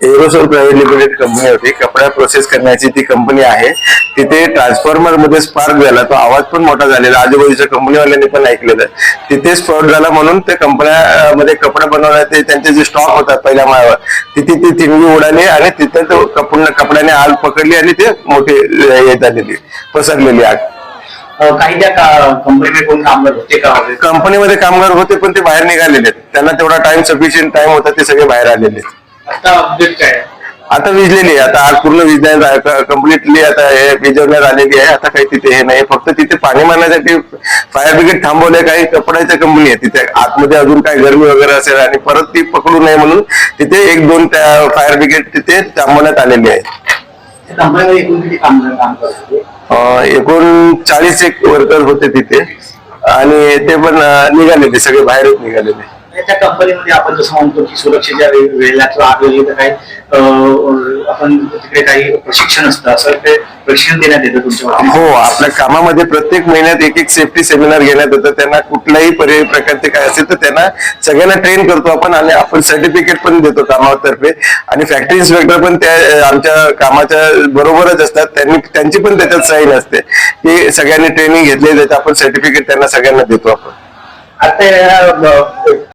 Aerosol private limited company होती. कपडा process करण्याची ती कंपनी आहे. तिथे ट्रान्सफॉर्मरमध्ये स्पार्क झाला. तो आवाज पण मोठा झालेला. आजूबाजूच्या कंपनीवाल्यांनी पण ऐकलेलं. तिथे स्पॉट झाला म्हणून ते कंपन्यामध्ये कपडा बनवण्याचे त्यांचे जे स्टॉक होतात पहिल्या माळावर तिथे ती तिंगी उडाली आणि तिथे तो कपून कपड्याने आग पकडली आणि ते मोठी हे झालेली पसरलेली आग. काही त्या कंपनीमध्ये कोण कामगार होते का? कंपनीमध्ये कामगार होते पण ते बाहेर निघालेले. त्यांना तेवढा टाइम सफिशियंट टाइम होता ते सगळे बाहेर आलेले. आता अपडेट काय आहे? आता विजलेली आहे. आता आग पूर्ण विजण्यात कम्प्लिटली आता हे विजवण्यात आलेली आहे. आता काही तिथे हे नाही. फक्त तिथे पाणी मारण्यासाठी फायर ब्रिगेड थांबवले काही कपड्याच्या कंपनी आहे तिथे. आतमध्ये अजून काही गरमी वगैरे असेल आणि परत ती पकडू नये म्हणून तिथे एक दोन त्या फायर ब्रिगेड तिथे थांबवण्यात आलेली आहे त्या एकूण किती कामगार काम करत होते? अं, एकूण चाळीस एक वर्कर होते तिथे. आणि ते पण अं, निघालेले. सगळे बाहेरच निघालेले. त्या कंपनीमध्ये आपण जसं म्हणतो की सुरक्षेच्या वेळेला किंवा आग लागली तर काही आपण तिकडे काही प्रशिक्षण असतं असं ते प्रशिक्षण देण्यात येतं तुमच्या? हो आपल्या कामामध्ये प्रत्येक महिन्यात एक एक सेफ्टी सेमिनार घेण्यात येतं. त्यांना कुठल्याही पर्याय प्रकारचे काय असेल तर त्यांना सगळ्यांना ट्रेन करतो आपण आणि आपण सर्टिफिकेट पण देतो कामातर्फे. आणि फॅक्टरी इन्स्पेक्टर पण त्या आमच्या कामाच्या बरोबरच असतात. त्यांनी त्यांची पण त्याच्यात साईन असते. की सगळ्यांनी ट्रेनिंग घेतली त्याचं आपण सर्टिफिकेट त्यांना सगळ्यांना देतो आपण. आता